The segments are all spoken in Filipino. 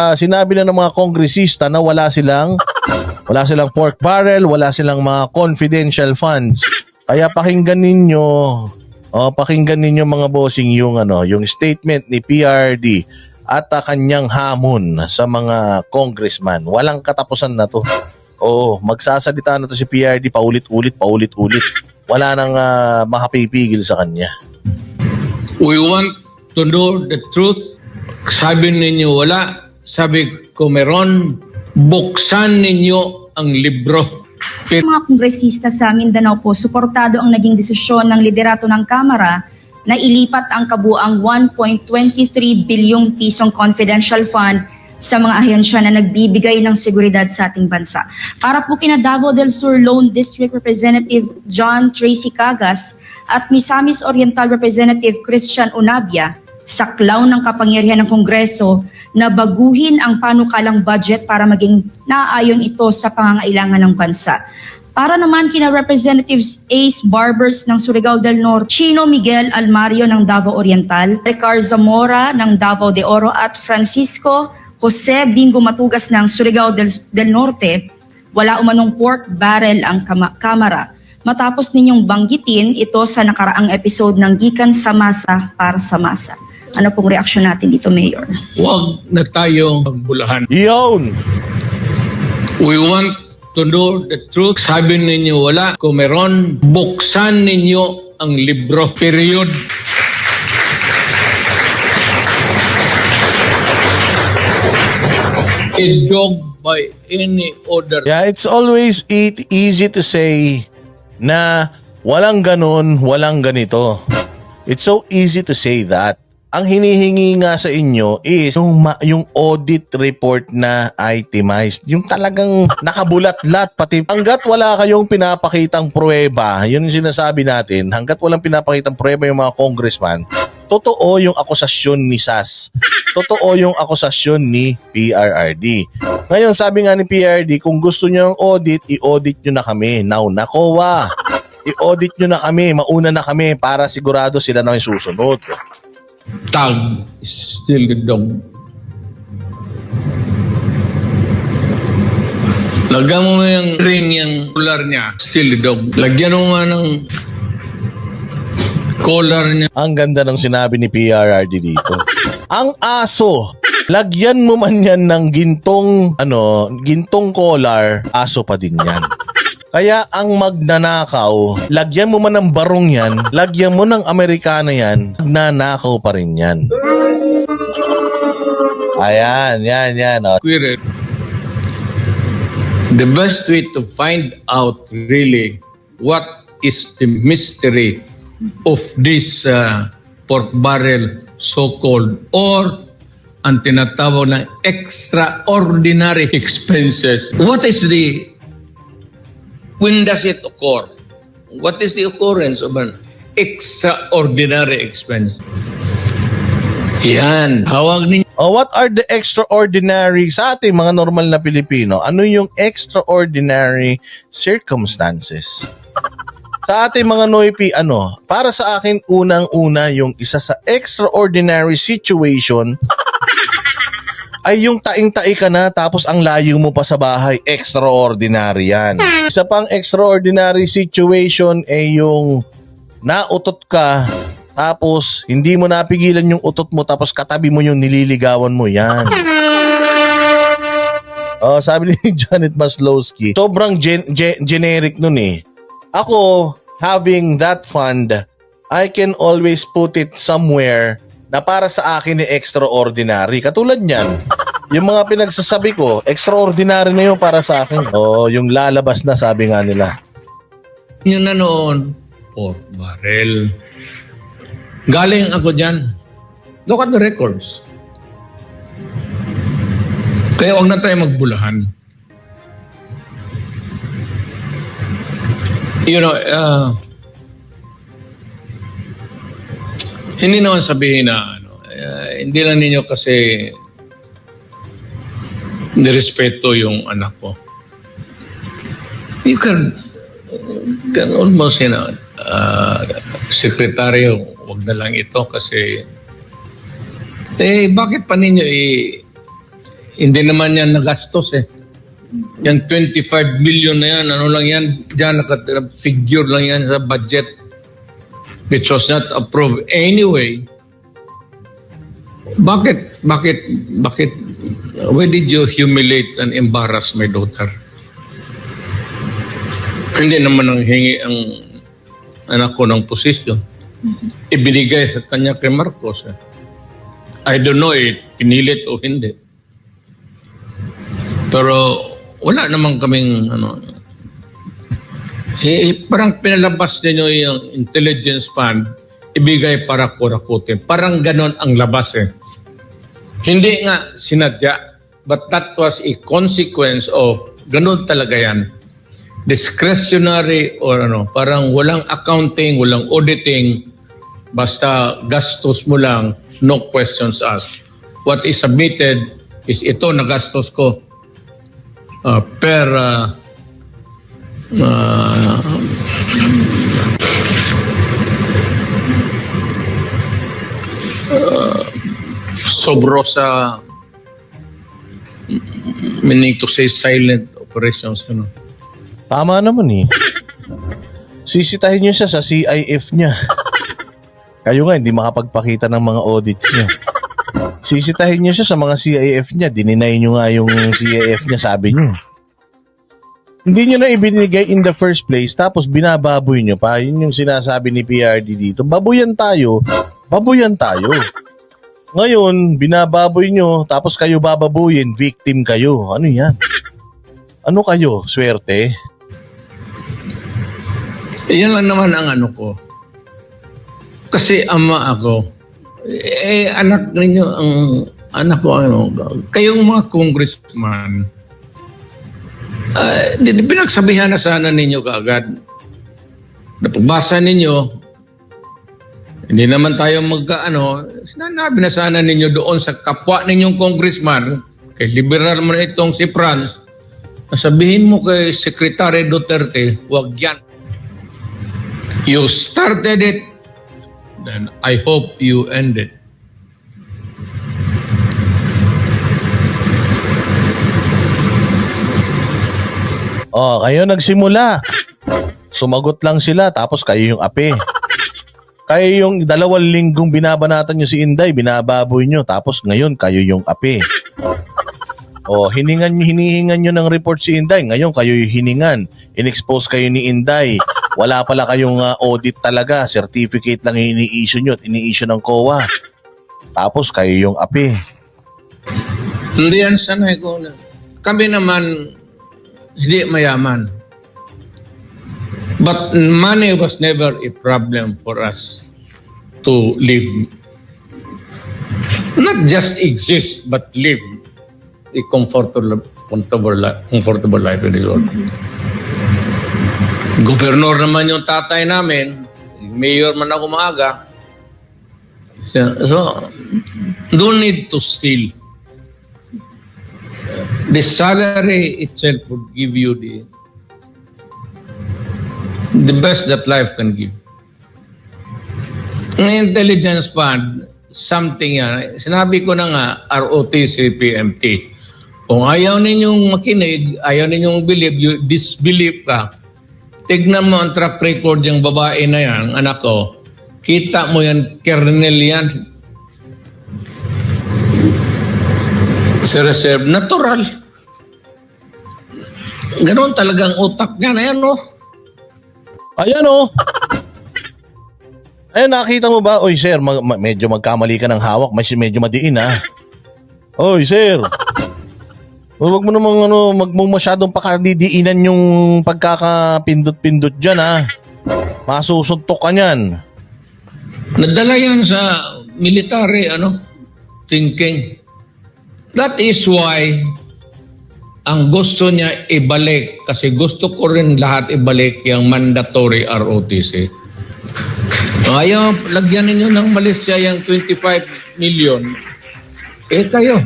Ah, sinabi na ng mga kongresista na wala silang wala silang pork barrel, wala silang mga confidential funds. Kaya pakinggan ninyo, oh, pakinggan ninyo mga bossing yung ano, yung statement ni PRD at ah, kanyang hamon sa mga congressman. Walang katapusan na to. Oo, magsasalita na to si PRD paulit-ulit, paulit-ulit. Wala nang ah, makapipigil sa kanya. We want to know the truth. Sabi ninyo wala. Sabi ko meron. Buksan ninyo ang libro. Pero mga kongresista sa Mindanao po, suportado ang naging desisyon ng liderato ng Kamara na ilipat ang kabuang 1.23 bilyong pisong confidential fund sa mga ahensya na nagbibigay ng seguridad sa ating bansa. Para po kina Davao del Sur Lone District Representative John Tracy Cagas at Misamis Oriental Representative Christian Unabia, saklaw ng kapangyarihan ng Kongreso na baguhin ang panukalang budget para maging naaayon ito sa pangangailangan ng bansa. Para naman kina Representatives Ace Barbers ng Surigao del Norte, Chino Miguel Almario ng Davao Oriental, Ricar Zamora ng Davao de Oro at Francisco Jose Bingo Matugas ng Surigao del, del Norte, wala umanong pork barrel ang kama- Kamara. Matapos ninyong banggitin ito sa nakaraang episode ng Gikan sa Masa para sa Masa. Ano pong reaksyon natin dito, Mayor? huwag na tayong magbulahan. Iyon! We want to know the truth. Sabi ninyo wala. Kung meron, buksan ninyo ang libro. Period. A dog by any order. Yeah, it's always it easy to say na walang ganun, walang ganito. It's so easy to say that. Ang hinihingi nga sa inyo is yung, ma- yung audit report na itemized. Yung talagang nakabulat-lat pati hanggat wala kayong pinapakitang pruweba, yun yung sinasabi natin, hanggat walang pinapakitang pruweba yung mga congressman, totoo yung akusasyon ni SAS. Totoo yung akusasyon ni PRRD. Ngayon, sabi nga ni PRD, kung gusto nyo ng audit, i-audit nyo na kami. Now, nakowa. I-audit nyo na kami, mauna na kami para sigurado sila na yung susunod. Tag is still the dog. Lagyan mo yung ring yung collar niya, still the dog. Lagyan mo nga ng collar niya. Ang ganda ng sinabi ni PRRD dito. Ang aso, lagyan mo man yan ng gintong, ano, gintong collar, aso pa din yan. Kaya ang magnanakaw, lagyan mo man ng barong yan, lagyan mo ng Amerikana yan, magnanakaw pa rin yan. Ayan, yan, yan. Oh. Query. The best way to find out really what is the mystery of this uh, pork barrel so-called or ang tinatawag na extraordinary expenses. What is the when does it occur? What is the occurrence of an extraordinary expense? Yan. Hawag ninyo Oh, what are the extraordinary sa ating mga normal na Pilipino? Ano yung extraordinary circumstances? Sa ating mga Noipi, ano, para sa akin unang-una yung isa sa extraordinary situation ay yung taing-tai ka na tapos ang layo mo pa sa bahay, extraordinary yan. Isa pang extraordinary situation ay yung nautot ka tapos hindi mo napigilan yung utot mo tapos katabi mo yung nililigawan mo yan. Oh, sabi ni Janet Maslowski, sobrang gen- ge- generic nun eh. Ako, having that fund, I can always put it somewhere na para sa akin ni extraordinary. Katulad niyan, yung mga pinagsasabi ko, extraordinary na yun para sa akin. Oh, yung lalabas na sabi nga nila. nyo na noon, pork barrel. Galing ako dyan. Look at the records. Kaya huwag na tayo magbulahan. You know, uh, hindi naman sabihin na ano, uh, hindi lang ninyo kasi nirespeto yung anak ko. You can can almost, you know, uh, sekretaryo, wag na lang ito kasi, eh, bakit pa ninyo i, hindi naman yan nagastos eh. Yan 25 million na yan, ano lang yan, dyan naka-figure lang yan sa budget which was not approved anyway. Bakit, bakit, bakit, why did you humiliate and embarrass my daughter? Hindi naman ang hingi ang anak ko ng posisyon. Ibinigay sa kanya kay Marcos. I don't know eh, pinilit o hindi. Pero wala naman kaming ano, eh, parang pinalabas ninyo yung intelligence fund, ibigay para kurakutin. Parang ganon ang labas eh. Hindi nga sinadya, but that was a consequence of ganon talaga yan. Discretionary or ano, parang walang accounting, walang auditing, basta gastos mo lang, no questions asked. What is submitted is ito na gastos ko uh, per uh, uh, uh, sobro sa meaning to say silent operations ano. Tama naman eh. Sisitahin niyo siya sa CIF niya. Kayo nga, hindi makapagpakita ng mga audits niya. Sisitahin niyo siya sa mga CIF niya. Dininay niyo nga yung CIF niya, sabi niyo. Hindi niyo na ibinigay in the first place, tapos binababoy niyo pa. Yun yung sinasabi ni PRD dito. Babuyan tayo, babuyan tayo. Ngayon, binababoy nyo, tapos kayo bababuyin, victim kayo. Ano yan? Ano kayo? Swerte? Yan lang naman ang ano ko. Kasi ama ako. Eh, anak ninyo, ang anak ko, ano, kayong mga congressman, uh, pinagsabihan na sana ninyo kaagad. Napagbasa ninyo, hindi naman tayo magkaano, sinabi na sana ninyo doon sa kapwa ninyong congressman, kay liberal mo na itong si Franz, sabihin mo kay Secretary Duterte, wag yan. You started it, then I hope you end it. Oh, kayo nagsimula. Sumagot lang sila, tapos kayo yung ape. Kayo yung dalawang linggong binabanatan nyo si Inday, binababoy nyo, tapos ngayon kayo yung ape. Oh, hiningan hinihingan nyo ng report si Inday, ngayon kayo yung hiningan. Inexpose kayo ni Inday. Wala pala kayong ah, audit talaga, certificate lang ini-issue nyo at ini-issue ng COA. Tapos kayo yung ape. Hindi yan sanay ko. Kami naman, hindi mayaman. But money was never a problem for us to live. Not just exist, but live a comfortable, comfortable, comfortable life in this world. Gobernur naman yung tatay namin. Mayor man ako maaga. So don't need to steal. The salary itself would give you the the best that life can give. Ang intelligence fund, something yan. Sinabi ko na nga, ROTC, PMT. Kung ayaw ninyong makinig, ayaw ninyong believe, you disbelieve ka, tignan mo ang track record yung babae na yan, anak ko, kita mo yan, kernel yan. Sa reserve, natural. Ganon talagang utak niya na yan, no? Ayan oh. Ayan, nakita mo ba? Oy, sir, mag- ma- medyo magkamali ka ng hawak. Mas medyo madiin, ha? Oy, sir. Huwag mo namang ano, mag mo masyadong pakadidiinan yung pagkakapindot-pindot dyan, ha? Masusuntok ka niyan. Nadala yan sa military, ano, thinking. That is why ang gusto niya ibalik, kasi gusto ko rin lahat ibalik yung mandatory ROTC. Ayaw, lagyan ninyo ng Malaysia yung 25 million. Eh kayo.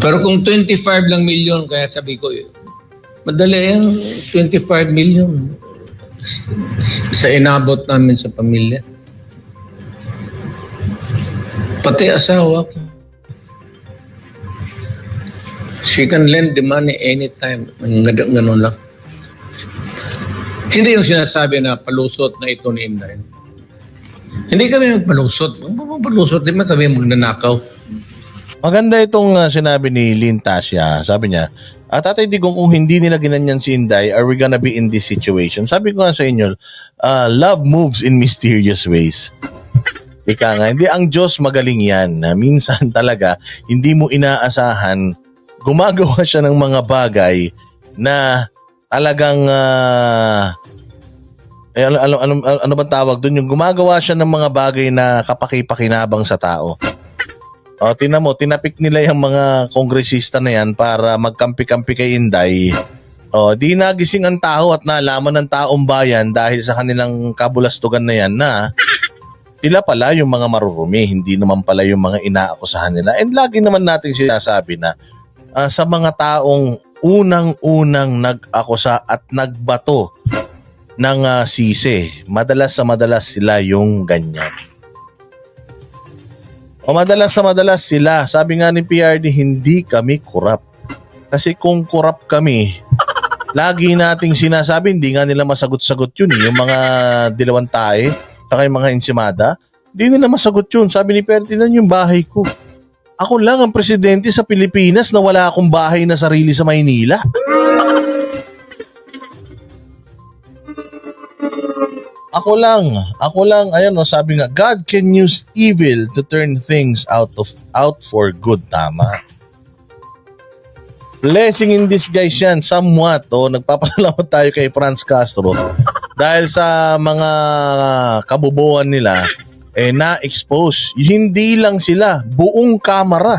Pero kung 25 lang million, kaya sabi ko, eh, madali yung 25 million sa inabot namin sa pamilya. Pati asawa ko. She can lend the money anytime. Gan- Ganun lang. Hindi yung sinasabi na palusot na ito ni Inday. Hindi kami magpalusot. Palusot, di ba kami magnanakaw? Maganda itong uh, sinabi ni Lynn Tasya. Sabi niya, at Tatay Digong, kung hindi nila ginanyan si Inday, are we gonna be in this situation? Sabi ko nga sa inyo, uh, love moves in mysterious ways. Ika nga, hindi ang Diyos magaling yan. Na minsan talaga, hindi mo inaasahan, gumagawa siya ng mga bagay na talagang ah, eh, ano, ano, ano, ano bang tawag doon? Yung gumagawa siya ng mga bagay na kapaki-pakinabang sa tao. O, tinan mo, tinapik nila yung mga kongresista na yan para magkampi-kampi kay Inday. O, di nagising ang tao at nalaman ng taong bayan dahil sa kanilang kabulastugan na yan na sila pala yung mga marurumi, hindi naman pala yung mga inaakusahan nila. And lagi naman natin sinasabi na ah, sa mga taong unang-unang nag-akusa at nagbato ng ah, sisi, madalas sa madalas sila yung ganyan. O madalas sa madalas sila, sabi nga ni PRD, hindi kami kurap. Kasi kung kurap kami, lagi nating sinasabi, hindi nga nila masagot-sagot yun. eh. Yung mga dilawang tae, saka yung mga ensimada, hindi nila masagot yun. Sabi ni Ferdinand, yung bahay ko. Ako lang ang presidente sa Pilipinas na wala akong bahay na sarili sa Maynila. Ako lang, ako lang, ayun no, sabi nga, God can use evil to turn things out of out for good, tama. Blessing in disguise yan, somewhat. O, nagpapasalamat tayo kay Franz Castro dahil sa mga kabubuan nila, eh, na-expose. Hindi lang sila, buong kamera.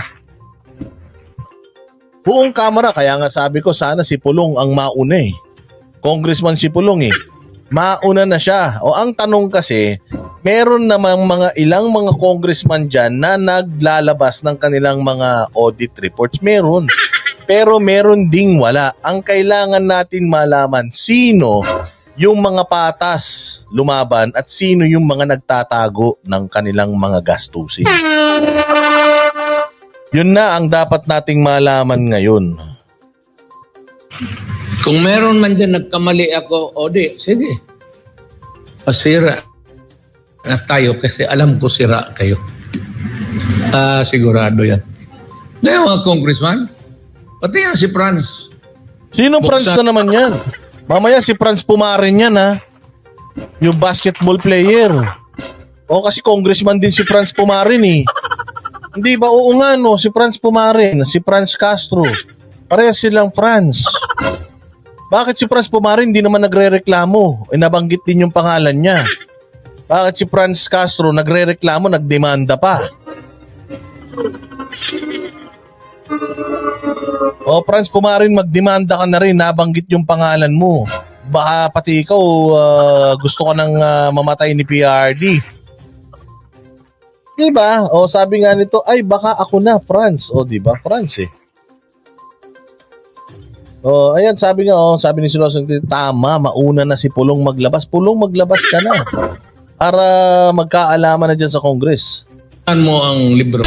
Buong kamera, kaya nga sabi ko, sana si Pulong ang mauna eh. Congressman si Pulong eh mauna na siya. O ang tanong kasi, meron namang mga ilang mga congressman dyan na naglalabas ng kanilang mga audit reports. Meron. Pero meron ding wala. Ang kailangan natin malaman, sino yung mga patas lumaban at sino yung mga nagtatago ng kanilang mga gastusin. Yun na ang dapat nating malaman ngayon. Kung meron man dyan nagkamali ako, o di, sige. Pasira na tayo kasi alam ko sira kayo. Ah, sigurado yan. Ngayon mga congressman, pati yan si Franz. Sino. Franz na naman yan? Mamaya si Franz Pumarin yan ha. Yung basketball player. O kasi congressman din si Franz Pumarin eh. Hindi ba? Oo nga no, si Franz Pumarin, si Franz Castro. Parehas silang Franz. Bakit si Franz Pumarin hindi naman nagre-reklamo? E nabanggit din yung pangalan niya. Bakit si Franz Castro nagre-reklamo, nagdemanda pa? O Franz Pumarin, magdemanda ka na rin, nabanggit yung pangalan mo. Baka pati ikaw ah, gusto ka nang ah, mamatay ni PRD. Diba? O sabi nga nito, ay baka ako na, Franz. O diba, Franz eh. O ayan, sabi nga, oh, sabi ni Silosan, tama, mauna na si Pulong maglabas. Pulong maglabas ka na. Para magkaalaman na dyan sa Congress. Saan mo ang libro?